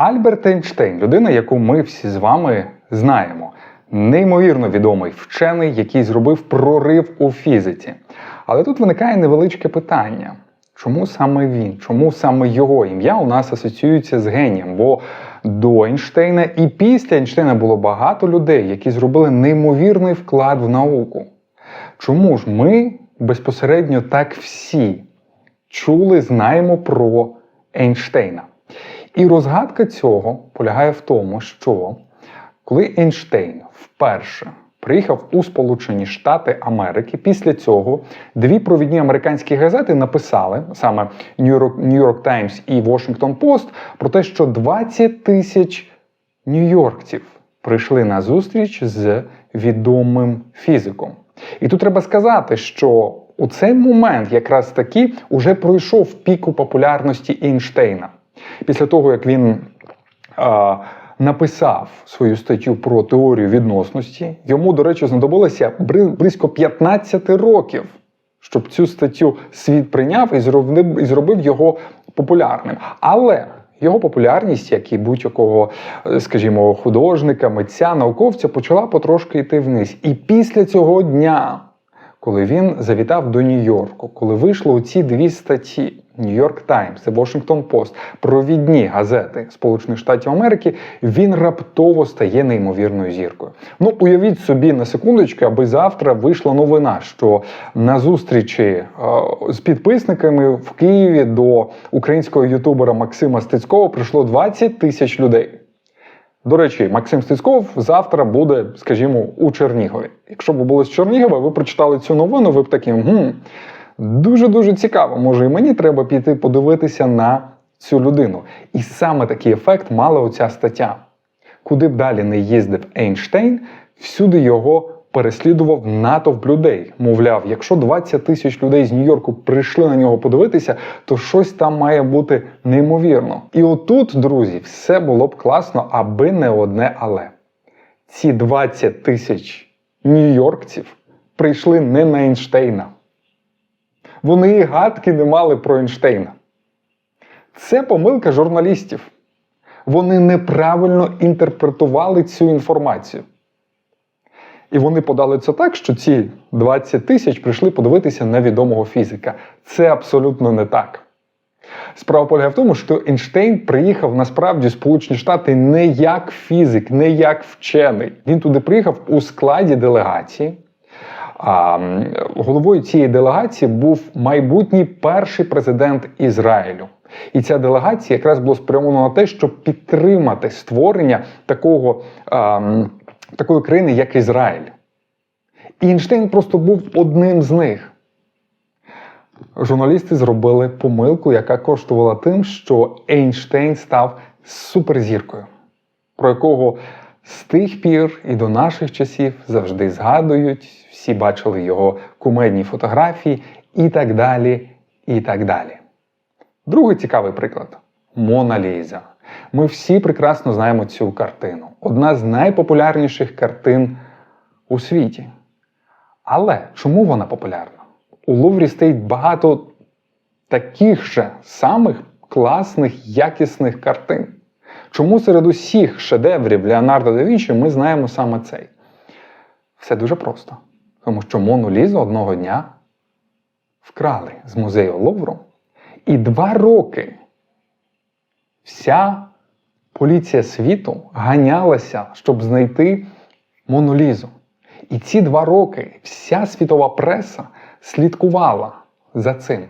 Альберт Ейнштейн людина, яку ми всі з вами знаємо. Неймовірно відомий вчений, який зробив прорив у фізиці. Але тут виникає невеличке питання: чому саме він? Чому саме його ім'я у нас асоціюється з генієм? Бо до Ейнштейна і після Ейнштейна було багато людей, які зробили неймовірний вклад в науку. Чому ж ми безпосередньо так всі чули, знаємо про Ейнштейна? І розгадка цього полягає в тому, що коли Ейнштейн вперше приїхав у Сполучені Штати Америки, після цього дві провідні американські газети написали саме New York, Times і Washington Post про те, що 20 тисяч нью-йоркців прийшли на зустріч з відомим фізиком. І тут треба сказати, що у цей момент якраз таки уже пройшов піку популярності Ейнштейна. Після того, як він а, написав свою статтю про теорію відносності, йому, до речі, знадобилося близько 15 років, щоб цю статтю світ прийняв і зробив, і зробив його популярним. Але його популярність, як і будь-якого, е, скажімо, художника, митця, науковця, почала потрошки йти вниз. І після цього дня, коли він завітав до Нью-Йорку, коли вийшло ці дві статті York Times і Washington Post, провідні газети Сполучених Штатів Америки, він раптово стає неймовірною зіркою. Ну, уявіть собі на секундочку, аби завтра вийшла новина, що на зустрічі е, з підписниками в Києві до українського ютубера Максима Стецького прийшло 20 тисяч людей. До речі, Максим Стецьков завтра буде, скажімо, у Чернігові. Якщо б ви були з Чернігова, ви прочитали цю новину, ви б такі гм, дуже-дуже цікаво. Може, і мені треба піти подивитися на цю людину. І саме такий ефект мала оця стаття. Куди б далі не їздив Ейнштейн, всюди його переслідував натовп людей. Мовляв, якщо 20 тисяч людей з Нью-Йорку прийшли на нього подивитися, то щось там має бути неймовірно. І отут, друзі, все було б класно, аби не одне але. Ці 20 тисяч нью-йоркців прийшли не на Ейнштейна. Вони і гадки не мали про Ейнштейна. Це помилка журналістів. Вони неправильно інтерпретували цю інформацію. І вони подали це так, що ці 20 тисяч прийшли подивитися на відомого фізика. Це абсолютно не так. Справа полягає в тому, що Ейнштейн приїхав насправді в Сполучені Штати не як фізик, не як вчений. Він туди приїхав у складі делегації. А головою цієї делегації був майбутній перший президент Ізраїлю. І ця делегація якраз була спрямована на те, щоб підтримати створення такого, а, такої країни, як Ізраїль. І Ейнштейн просто був одним з них. Журналісти зробили помилку, яка коштувала тим, що Ейнштейн став суперзіркою, про якого з тих пір і до наших часів завжди згадують, всі бачили його кумедні фотографії і так далі. і так далі. Другий цікавий приклад Мона Ліза. Ми всі прекрасно знаємо цю картину. Одна з найпопулярніших картин у світі. Але чому вона популярна? У Луврі стоїть багато таких же самих класних, якісних картин. Чому серед усіх шедеврів Леонардо да Вінчі ми знаємо саме цей? Все дуже просто. Тому що Мону Лізу одного дня вкрали з музею Лувру. І два роки вся поліція світу ганялася, щоб знайти Мону Лізу. І ці два роки вся світова преса слідкувала за цим.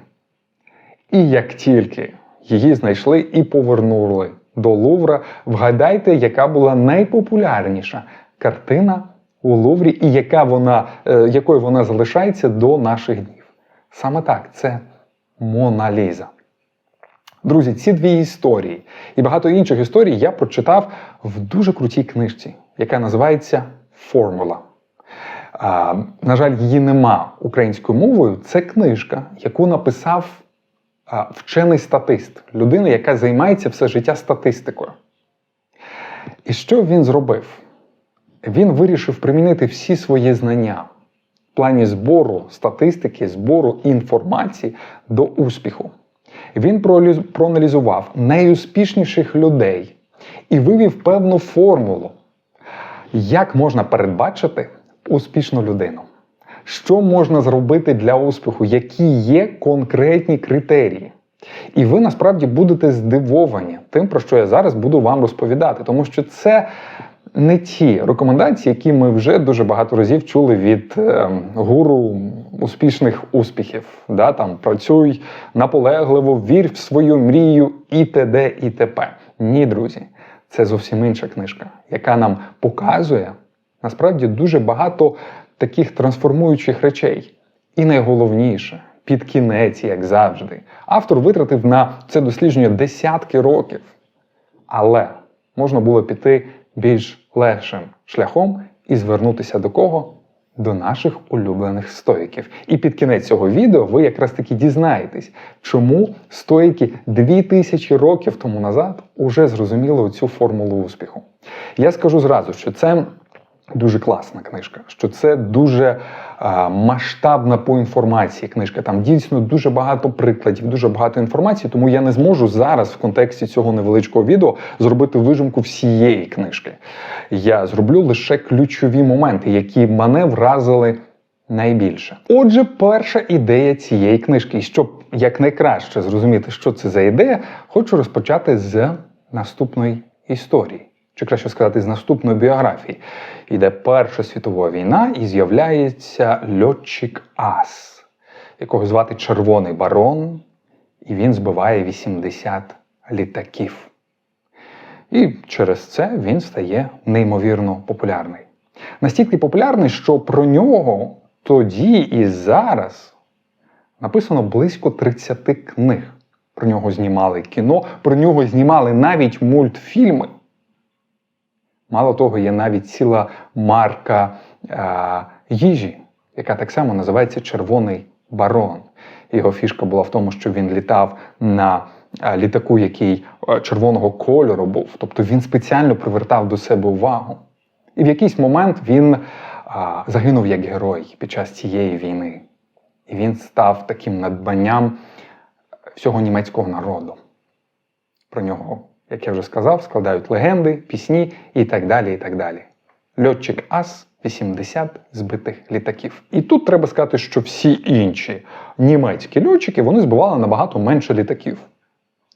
І як тільки її знайшли і повернули до Лувра, вгадайте, яка була найпопулярніша картина у Луврі і яка вона, е, якою вона залишається до наших днів. Саме так, це Мона Ліза. Друзі, ці дві історії і багато інших історій я прочитав в дуже крутій книжці, яка називається Формула. А, на жаль, її нема українською мовою. Це книжка, яку написав а, вчений статист, людина, яка займається все життя статистикою. І що він зробив? Він вирішив примінити всі свої знання в плані збору статистики, збору інформації до успіху. Він проаналізував найуспішніших людей, і вивів певну формулу, як можна передбачити успішну людину. Що можна зробити для успіху, які є конкретні критерії? І ви насправді будете здивовані тим, про що я зараз буду вам розповідати, тому що це не ті рекомендації, які ми вже дуже багато разів чули від е, гуру успішних успіхів. Да, там працюй наполегливо, вір в свою мрію і т.д. і т.п. Ні, друзі, це зовсім інша книжка, яка нам показує насправді дуже багато таких трансформуючих речей. І найголовніше, під кінець, як завжди, автор витратив на це дослідження десятки років. Але можна було піти більш легшим шляхом і звернутися до кого? До наших улюблених стоїків. І під кінець цього відео ви якраз таки дізнаєтесь, чому стоїки 2000 років тому назад уже зрозуміли цю формулу успіху. Я скажу зразу, що це дуже класна книжка, що це дуже а, масштабна по інформації книжка. Там дійсно дуже багато прикладів, дуже багато інформації, тому я не зможу зараз в контексті цього невеличкого відео зробити вижимку всієї книжки. Я зроблю лише ключові моменти, які мене вразили. Найбільше. Отже, перша ідея цієї книжки, і щоб якнайкраще зрозуміти, що це за ідея, хочу розпочати з наступної історії чи краще сказати, з наступної біографії. Йде Перша світова війна і з'являється льотчик Ас, якого звати Червоний барон, і він збиває 80 літаків. І через це він стає неймовірно популярний. Настільки популярний, що про нього тоді і зараз написано близько 30 книг. Про нього знімали кіно, про нього знімали навіть мультфільми. Мало того, є навіть ціла марка е, їжі, яка так само називається Червоний барон. Його фішка була в тому, що він літав на е, літаку, який е, червоного кольору був. Тобто він спеціально привертав до себе увагу. І в якийсь момент він е, загинув як герой під час цієї війни. І він став таким надбанням всього німецького народу. Про нього як я вже сказав, складають легенди, пісні і так далі. і так далі. Льотчик Ас 80 збитих літаків. І тут треба сказати, що всі інші німецькі льотчики вони збивали набагато менше літаків.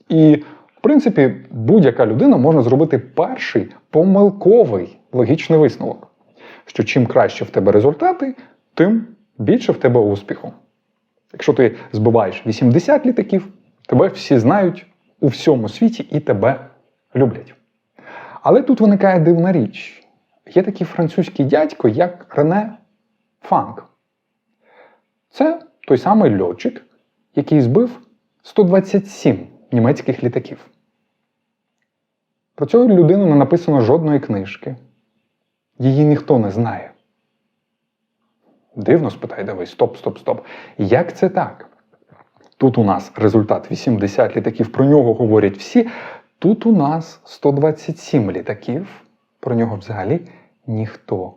І, в принципі, будь-яка людина може зробити перший помилковий логічний висновок. Що чим краще в тебе результати, тим більше в тебе успіху. Якщо ти збиваєш 80 літаків, тебе всі знають, у всьому світі і тебе люблять. Але тут виникає дивна річ. Є такий французький дядько, як Рене Фанк. Це той самий льотчик, який збив 127 німецьких літаків. Про цю людину не написано жодної книжки. Її ніхто не знає. Дивно спитає, давай, стоп, стоп, стоп. Як це так? Тут у нас результат 80 літаків, про нього говорять всі. Тут у нас 127 літаків, про нього взагалі ніхто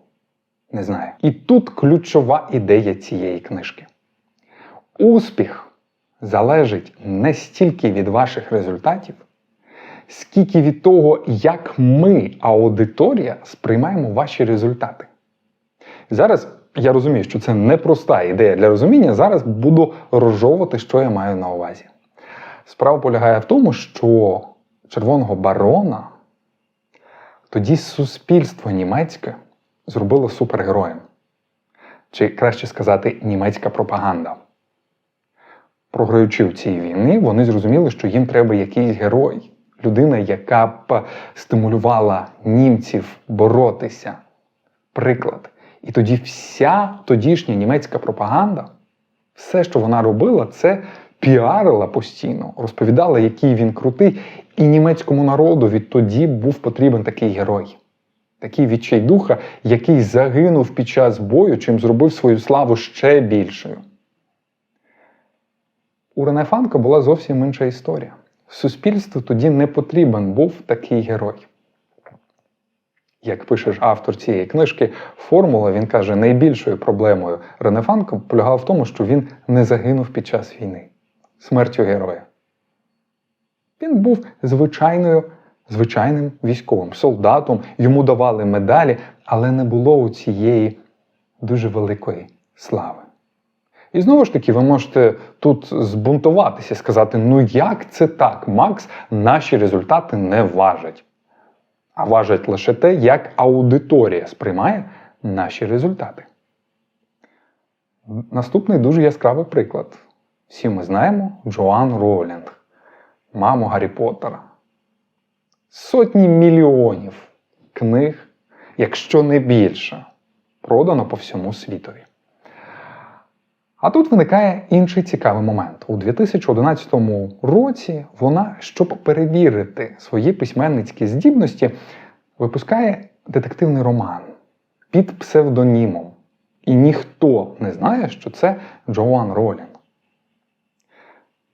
не знає. І тут ключова ідея цієї книжки. Успіх залежить не стільки від ваших результатів, скільки від того, як ми, аудиторія, сприймаємо ваші результати. Зараз я розумію, що це непроста ідея для розуміння. Зараз буду розжовувати, що я маю на увазі. Справа полягає в тому, що червоного барона тоді суспільство німецьке зробило супергероєм. Чи краще сказати, німецька пропаганда. Програючи в цій війні, вони зрозуміли, що їм треба якийсь герой, людина, яка б стимулювала німців боротися. Приклад. І тоді вся тодішня німецька пропаганда, все, що вона робила, це піарила постійно, розповідала, який він крутий. І німецькому народу відтоді був потрібен такий герой, такий відчайдуха, який загинув під час бою, чим зробив свою славу ще більшою. У Рене Фанка була зовсім інша історія. Суспільству тоді не потрібен був такий герой як пише автор цієї книжки, формула, він каже, найбільшою проблемою Ренефанка полягала в тому, що він не загинув під час війни, смертю героя. Він був звичайною звичайним військовим, солдатом, йому давали медалі, але не було у цієї дуже великої слави. І знову ж таки, ви можете тут збунтуватися і сказати: ну як це так, Макс, наші результати не важать. А важить лише те, як аудиторія сприймає наші результати. Наступний дуже яскравий приклад. Всі ми знаємо Джоан Роулінг, маму Гаррі Поттера. Сотні мільйонів книг, якщо не більше, продано по всьому світові. А тут виникає інший цікавий момент. У 2011 році вона, щоб перевірити свої письменницькі здібності, випускає детективний роман під псевдонімом. І ніхто не знає, що це Джоан Ролінг.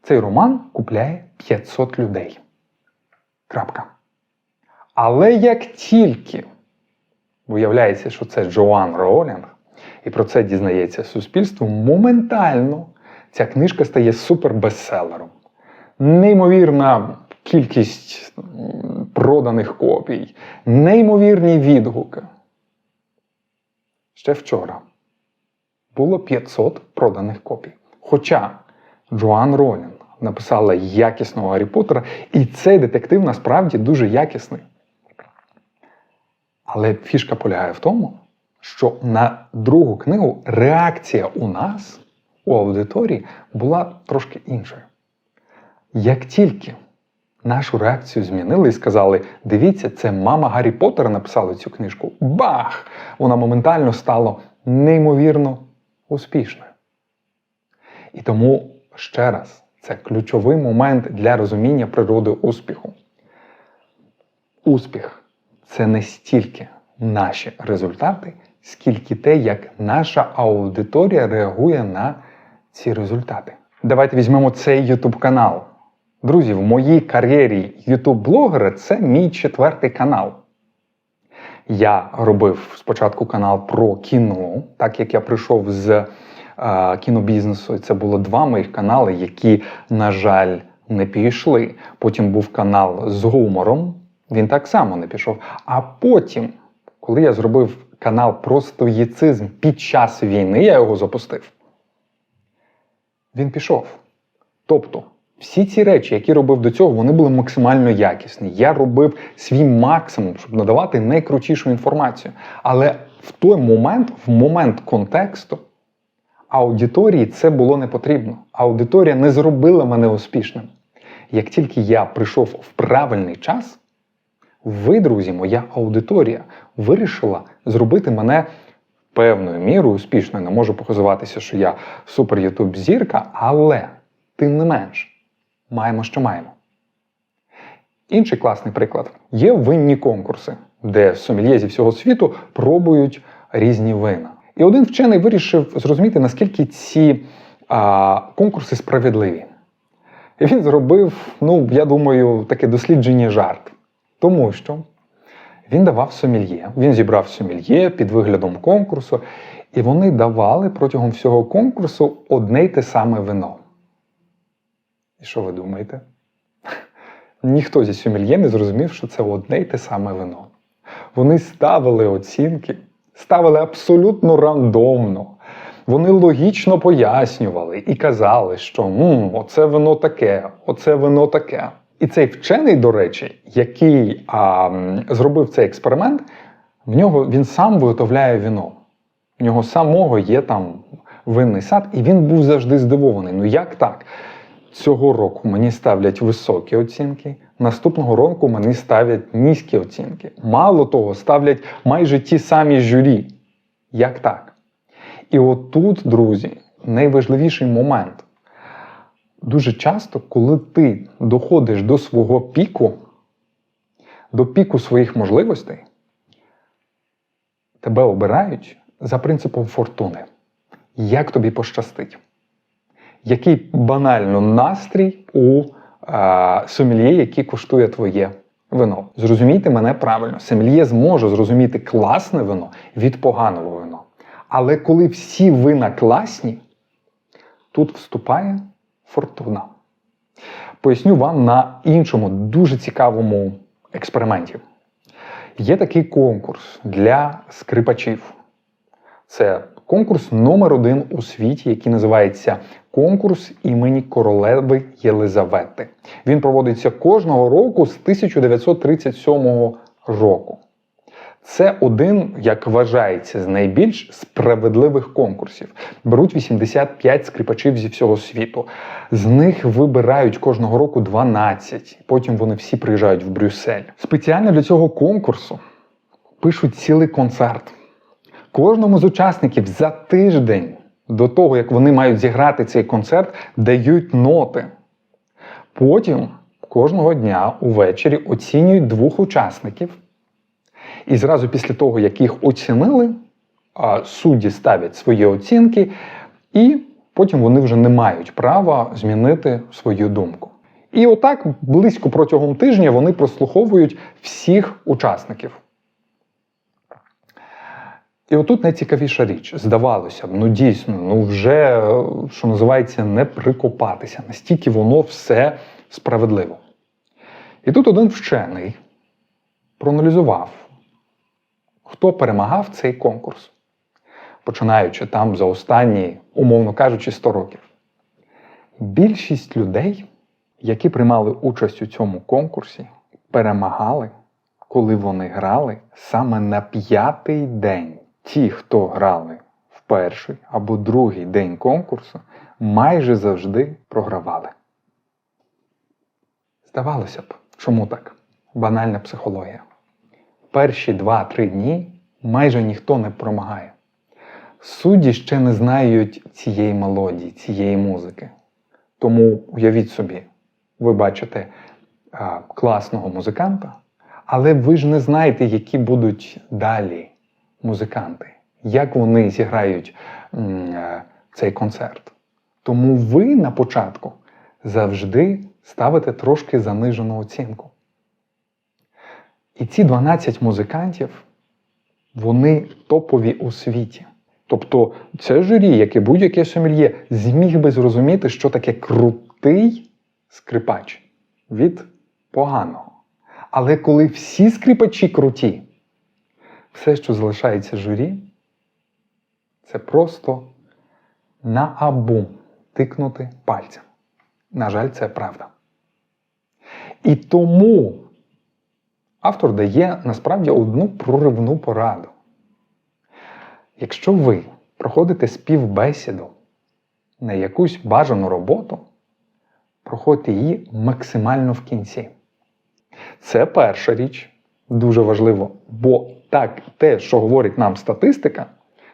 Цей роман купляє 500 людей. Крапка. Але як тільки виявляється, що це Джоан Ролінг, і про це дізнається суспільство, моментально ця книжка стає супербестселером. Неймовірна кількість проданих копій, неймовірні відгуки. Ще вчора було 500 проданих копій. Хоча Джоан Ролінг написала якісного Гаррі Поттера, і цей детектив насправді дуже якісний. Але фішка полягає в тому, що на другу книгу реакція у нас, у аудиторії, була трошки іншою. Як тільки нашу реакцію змінили і сказали: дивіться, це мама Гаррі Поттера написала цю книжку, бах! Вона моментально стала неймовірно успішною. І тому ще раз, це ключовий момент для розуміння природи успіху. Успіх це не стільки наші результати, скільки те, як наша аудиторія реагує на ці результати. Давайте візьмемо цей YouTube канал. Друзі, в моїй кар'єрі YouTube-блогера це мій четвертий канал. Я робив спочатку канал про кіно, так як я прийшов з е, кінобізнесу. Це було два моїх канали, які, на жаль, не пішли. Потім був канал з гумором, він так само не пішов. А потім, коли я зробив канал про стоїцизм під час війни, я його запустив. Він пішов. Тобто, всі ці речі, які робив до цього, вони були максимально якісні. Я робив свій максимум, щоб надавати найкрутішу інформацію. Але в той момент, в момент контексту, аудиторії це було не потрібно. Аудиторія не зробила мене успішним. Як тільки я прийшов в правильний час, ви, друзі, моя аудиторія вирішила зробити мене певною мірою успішною. Не можу похизуватися, що я супер ютуб зірка, але тим не менш, маємо, що маємо. Інший класний приклад є винні конкурси, де сомельє зі всього світу пробують різні вина. І один вчений вирішив зрозуміти, наскільки ці а, конкурси справедливі. І він зробив, ну, я думаю, таке дослідження жарт. Тому що він давав сомельє, він зібрав сомельє під виглядом конкурсу, і вони давали протягом всього конкурсу одне й те саме вино. І що ви думаєте? Ніхто зі сомельє не зрозумів, що це одне й те саме вино. Вони ставили оцінки, ставили абсолютно рандомно. Вони логічно пояснювали і казали, що «М, оце вино таке, оце вино таке. І цей вчений, до речі, який а, зробив цей експеримент, в нього він сам виготовляє віно. В нього самого є там винний сад, і він був завжди здивований. Ну як так? Цього року мені ставлять високі оцінки, наступного року мені ставлять низькі оцінки. Мало того, ставлять майже ті самі журі. Як так? І отут, друзі, найважливіший момент. Дуже часто, коли ти доходиш до свого піку, до піку своїх можливостей, тебе обирають за принципом фортуни. Як тобі пощастить? Який банально настрій у а, сомельє, який коштує твоє вино? Зрозумійте мене правильно, сомельє зможе зрозуміти класне вино від поганого вина. Але коли всі вина класні, тут вступає фортуна. Поясню вам на іншому дуже цікавому експериментів. Є такий конкурс для скрипачів. Це конкурс номер один у світі, який називається Конкурс імені королеви Єлизавети. Він проводиться кожного року з 1937 року. Це один, як вважається, з найбільш справедливих конкурсів. Беруть 85 скрипачів зі всього світу. З них вибирають кожного року 12. Потім вони всі приїжджають в Брюссель. Спеціально для цього конкурсу пишуть цілий концерт. Кожному з учасників за тиждень до того, як вони мають зіграти цей концерт, дають ноти. Потім кожного дня увечері оцінюють двох учасників. І зразу після того, як їх оцінили, судді ставлять свої оцінки, і потім вони вже не мають права змінити свою думку. І отак близько протягом тижня вони прослуховують всіх учасників. І отут найцікавіша річ. Здавалося б, ну дійсно, ну вже, що називається, не прикопатися. Настільки воно все справедливо. І тут один вчений проаналізував, хто перемагав цей конкурс, починаючи там за останні, умовно кажучи, 100 років. Більшість людей, які приймали участь у цьому конкурсі, перемагали, коли вони грали саме на п'ятий день. Ті, хто грали в перший або другий день конкурсу, майже завжди програвали. Здавалося б, чому так? Банальна психологія. Перші 2-3 дні майже ніхто не промагає. Судді ще не знають цієї мелодії, цієї музики. Тому уявіть собі, ви бачите а, класного музиканта, але ви ж не знаєте, які будуть далі музиканти, як вони зіграють м, е, цей концерт. Тому ви на початку завжди ставите трошки занижену оцінку. І ці 12 музикантів, вони топові у світі. Тобто це журі, як і будь-яке сомельє, зміг би зрозуміти, що таке крутий скрипач від поганого. Але коли всі скрипачі круті, все, що залишається журі, це просто на абум тикнути пальцем. На жаль, це правда. І тому автор дає насправді одну проривну пораду. Якщо ви проходите співбесіду на якусь бажану роботу, проходьте її максимально в кінці. Це перша річ, дуже важливо, бо так те, що говорить нам статистика,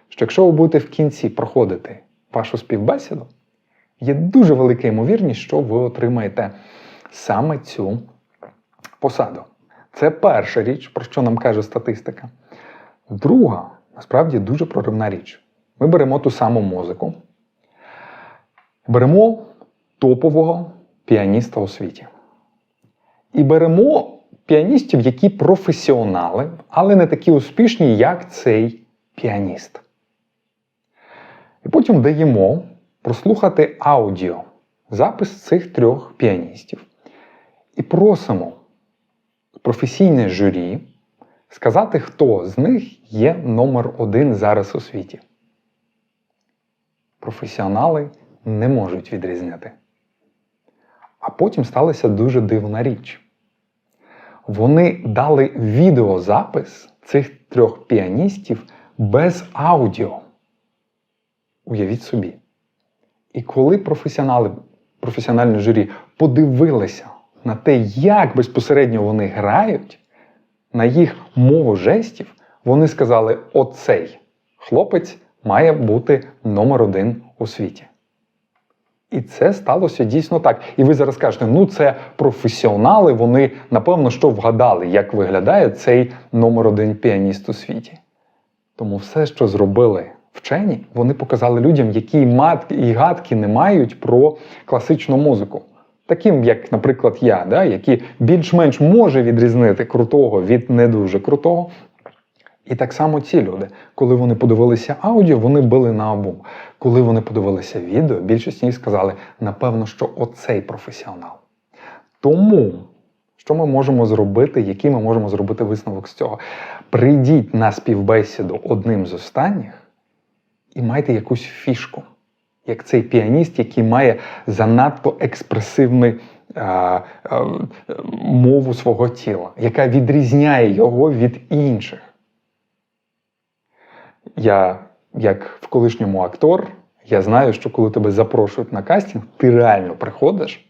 що якщо ви будете в кінці проходити вашу співбесіду, є дуже велика ймовірність, що ви отримаєте саме цю посаду. Це перша річ, про що нам каже статистика. Друга, насправді, дуже проривна річ. Ми беремо ту саму музику, беремо топового піаніста у світі. І беремо піаністів, які професіонали, але не такі успішні, як цей піаніст. І потім даємо прослухати аудіо, запис цих трьох піаністів. І просимо професійне журі сказати, хто з них є номер один зараз у світі. Професіонали не можуть відрізняти. А потім сталася дуже дивна річ. Вони дали відеозапис цих трьох піаністів без аудіо. Уявіть собі. І коли професіонали, професіональне журі подивилися на те, як безпосередньо вони грають, на їх мову жестів, вони сказали: оцей хлопець має бути номер один у світі. І це сталося дійсно так. І ви зараз кажете, ну це професіонали, вони напевно що вгадали, як виглядає цей номер один піаніст у світі. Тому все, що зробили вчені, вони показали людям, які матки і гадки не мають про класичну музику. Таким, як, наприклад, я, да, які більш-менш може відрізнити крутого від не дуже крутого. І так само ці люди, коли вони подивилися аудіо, вони били на обум. Коли вони подивилися відео, більшість них сказали, напевно, що оцей професіонал. Тому Що ми можемо зробити, який ми можемо зробити висновок з цього? Прийдіть на співбесіду одним з останніх і майте якусь фішку, як цей піаніст, який має занадто експресивний е, е, мову свого тіла, яка відрізняє його від інших. Я, як в колишньому актор, я знаю, що коли тебе запрошують на кастинг, ти реально приходиш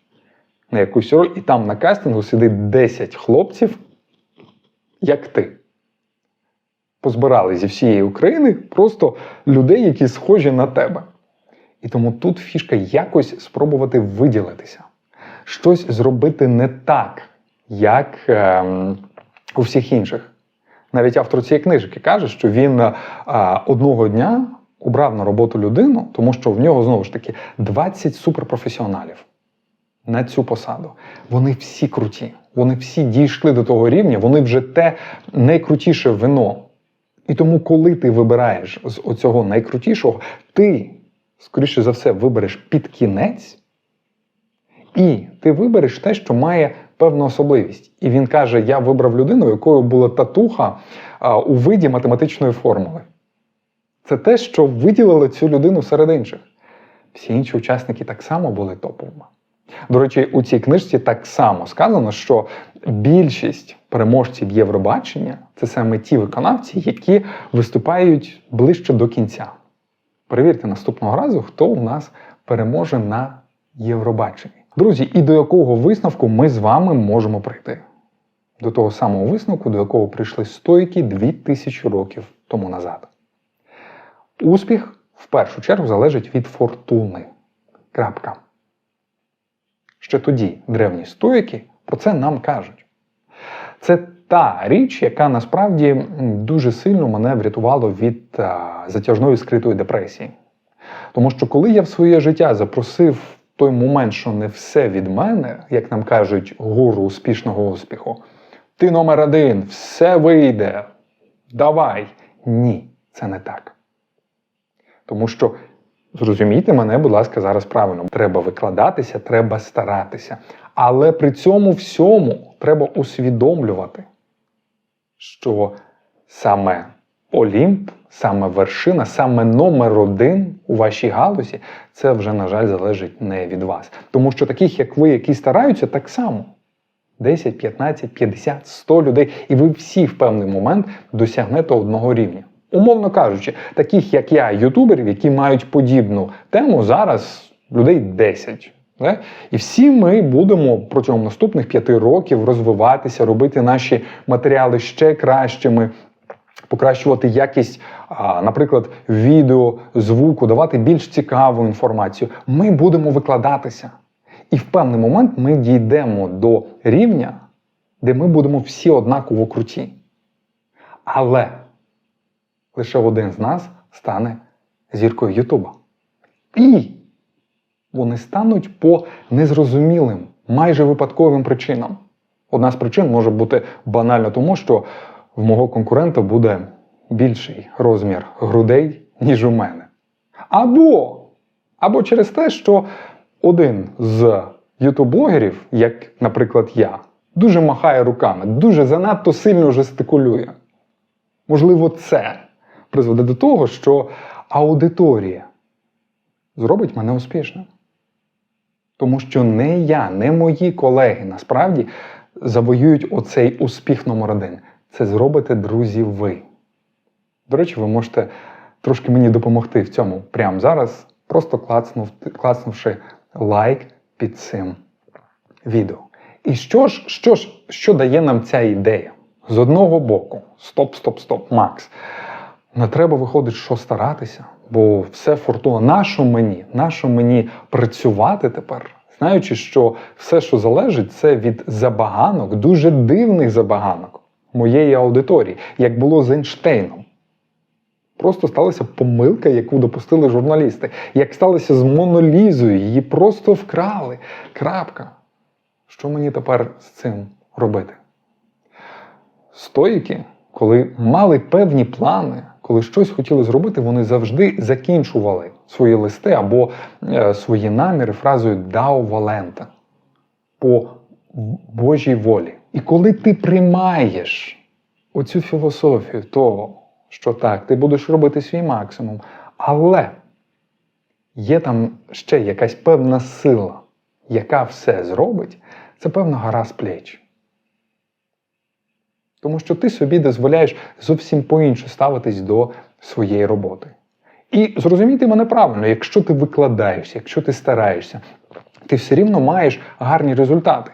на якусь роль, і там на кастингу сидить 10 хлопців, як ти. Позбирали зі всієї України просто людей, які схожі на тебе. І тому тут фішка якось спробувати виділитися, щось зробити не так, як ем, у всіх інших. Навіть автор цієї книжки каже, що він е, одного дня обрав на роботу людину, тому що в нього знову ж таки 20 суперпрофесіоналів на цю посаду. Вони всі круті, вони всі дійшли до того рівня, вони вже те найкрутіше вино. І тому, коли ти вибираєш з оцього найкрутішого, ти, скоріше за все, вибереш під кінець, і ти вибереш те, що має певну особливість. І він каже: Я вибрав людину, у якої була татуха у виді математичної формули. Це те, що виділило цю людину серед інших. Всі інші учасники так само були топовими. До речі, у цій книжці так само сказано, що більшість переможців Євробачення це саме ті виконавці, які виступають ближче до кінця. Перевірте наступного разу, хто у нас переможе на Євробаченні. Друзі, і до якого висновку ми з вами можемо прийти? До того самого висновку, до якого прийшли стойки 2000 років тому назад. Успіх в першу чергу залежить від фортуни. Крапка. Ще тоді древні стоїки про це нам кажуть. Це та річ, яка насправді дуже сильно мене врятувала від затяжної скритої депресії. Тому що коли я в своє життя запросив той момент, що не все від мене, як нам кажуть, гуру успішного успіху, ти номер один, все вийде, давай. Ні, це не так. Тому що Зрозумійте мене, будь ласка, зараз правильно. Треба викладатися, треба старатися. Але при цьому всьому треба усвідомлювати, що саме Олімп, саме вершина, саме номер один у вашій галузі, це вже, на жаль, залежить не від вас. Тому що таких, як ви, які стараються, так само. 10, 15, 50, 100 людей, і ви всі в певний момент досягнете одного рівня. Умовно кажучи, таких як я, ютуберів, які мають подібну тему, зараз людей 10. Не? І всі ми будемо протягом наступних п'яти років розвиватися, робити наші матеріали ще кращими, покращувати якість, наприклад, відео, звуку, давати більш цікаву інформацію. Ми будемо викладатися. І в певний момент ми дійдемо до рівня, де ми будемо всі однаково круті. Але лише один з нас стане зіркою Ютуба. І вони стануть по незрозумілим, майже випадковим причинам. Одна з причин може бути банально тому, що в мого конкурента буде більший розмір грудей, ніж у мене. Або, або через те, що один з ютуб-блогерів, як, наприклад, я, дуже махає руками, дуже занадто сильно жестикулює. Можливо, це призведе до того, що аудиторія зробить мене успішним. Тому що не я, не мої колеги насправді завоюють оцей успіх номер один. Це зробите, друзі, ви. До речі, ви можете трошки мені допомогти в цьому прямо зараз, просто клацнув, клацнувши лайк під цим відео. І що ж, що ж, що дає нам ця ідея? З одного боку, стоп, стоп, стоп, Макс. Не треба виходить, що старатися, бо все фортуна. Нащо мені? Нащо мені працювати тепер? Знаючи, що все, що залежить, це від забаганок, дуже дивних забаганок моєї аудиторії, як було з Ейнштейном. Просто сталася помилка, яку допустили журналісти. Як сталося з Монолізою, її просто вкрали. Крапка. Що мені тепер з цим робити? Стоїки, коли мали певні плани, коли щось хотіли зробити, вони завжди закінчували свої листи або е, свої наміри фразою «Дау Валента по Божій волі. І коли ти приймаєш оцю філософію того, що так, ти будеш робити свій максимум, але є там ще якась певна сила, яка все зробить, це певна гора з плеч. Тому що ти собі дозволяєш зовсім по-іншому ставитись до своєї роботи. І зрозумійте мене правильно, якщо ти викладаєшся, якщо ти стараєшся, ти все рівно маєш гарні результати.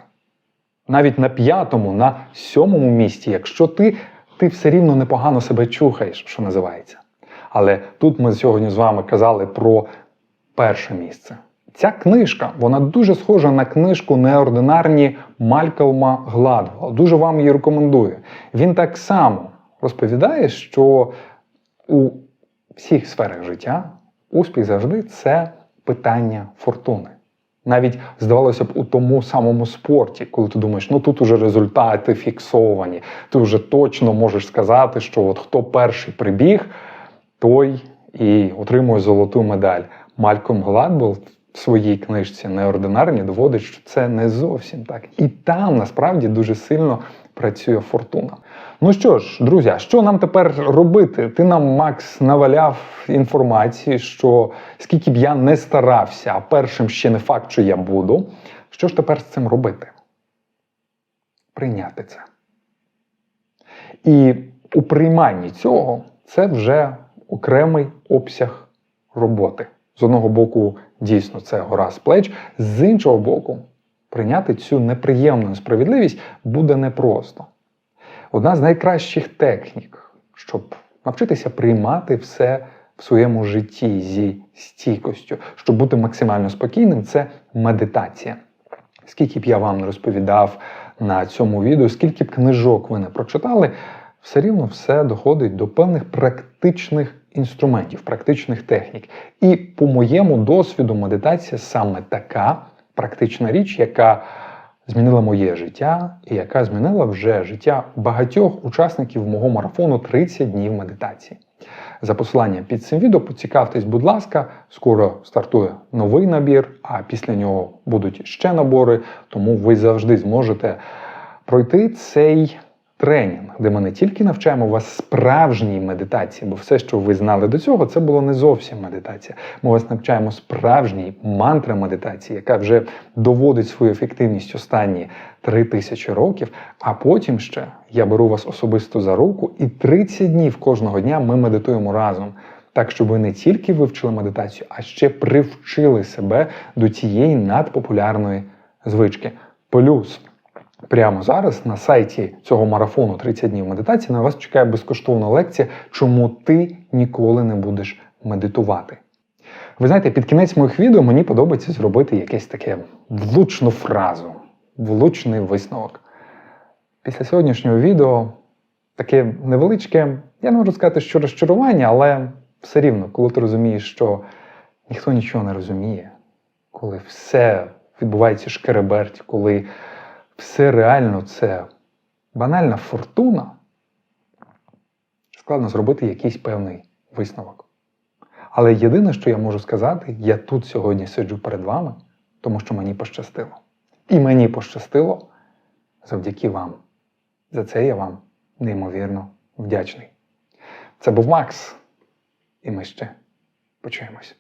Навіть на п'ятому, на сьомому місці, якщо ти, ти все рівно непогано себе чухаєш, що називається. Але тут ми сьогодні з вами казали про перше місце. Ця книжка, вона дуже схожа на книжку Неординарні Малькольма Гладвелла. Дуже вам її рекомендую. Він так само розповідає, що у всіх сферах життя успіх завжди це питання фортуни. Навіть здавалося б, у тому самому спорті, коли ти думаєш, ну тут уже результати фіксовані, ти вже точно можеш сказати, що от хто перший прибіг, той і отримує золоту медаль. Мальком Гладбол в своїй книжці Неординарні доводить, що це не зовсім так. І там насправді дуже сильно працює фортуна. Ну що ж, друзі, що нам тепер робити? Ти нам, Макс, наваляв інформації, що скільки б я не старався, а першим ще не факт, що я буду. Що ж тепер з цим робити? Прийняти це. І у прийманні цього це вже окремий обсяг роботи. З одного боку, дійсно, це гора з плеч, з іншого боку, прийняти цю неприємну справедливість буде непросто. Одна з найкращих технік, щоб навчитися приймати все в своєму житті зі стійкостю, щоб бути максимально спокійним, це медитація. Скільки б я вам не розповідав на цьому відео, скільки б книжок ви не прочитали, все рівно все доходить до певних практичних інструментів, практичних технік. І по моєму досвіду, медитація саме така практична річ, яка змінила моє життя і яка змінила вже життя багатьох учасників мого марафону 30 днів медитації. За посиланням під цим відео поцікавтесь, будь ласка, скоро стартує новий набір, а після нього будуть ще набори, тому ви завжди зможете пройти цей тренінг, де ми не тільки навчаємо вас справжній медитації, бо все, що ви знали до цього, це було не зовсім медитація. Ми вас навчаємо справжній мантра медитації, яка вже доводить свою ефективність останні три тисячі років. А потім ще я беру вас особисто за руку, і 30 днів кожного дня ми медитуємо разом. Так, щоб ви не тільки вивчили медитацію, а ще привчили себе до цієї надпопулярної звички. Плюс Прямо зараз на сайті цього марафону 30 днів медитації на вас чекає безкоштовна лекція, чому ти ніколи не будеш медитувати. Ви знаєте, під кінець моїх відео мені подобається зробити якесь таке влучну фразу, влучний висновок. Після сьогоднішнього відео таке невеличке, я не можу сказати, що розчарування, але все рівно, коли ти розумієш, що ніхто нічого не розуміє, коли все відбувається шкереберть, коли все реально це банальна фортуна, складно зробити якийсь певний висновок. Але єдине, що я можу сказати, я тут сьогодні сиджу перед вами, тому що мені пощастило. І мені пощастило завдяки вам. За це я вам неймовірно вдячний. Це був Макс, і ми ще почуємось.